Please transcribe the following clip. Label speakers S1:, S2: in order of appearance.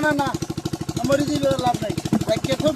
S1: না না আমার লাভ নাই। তো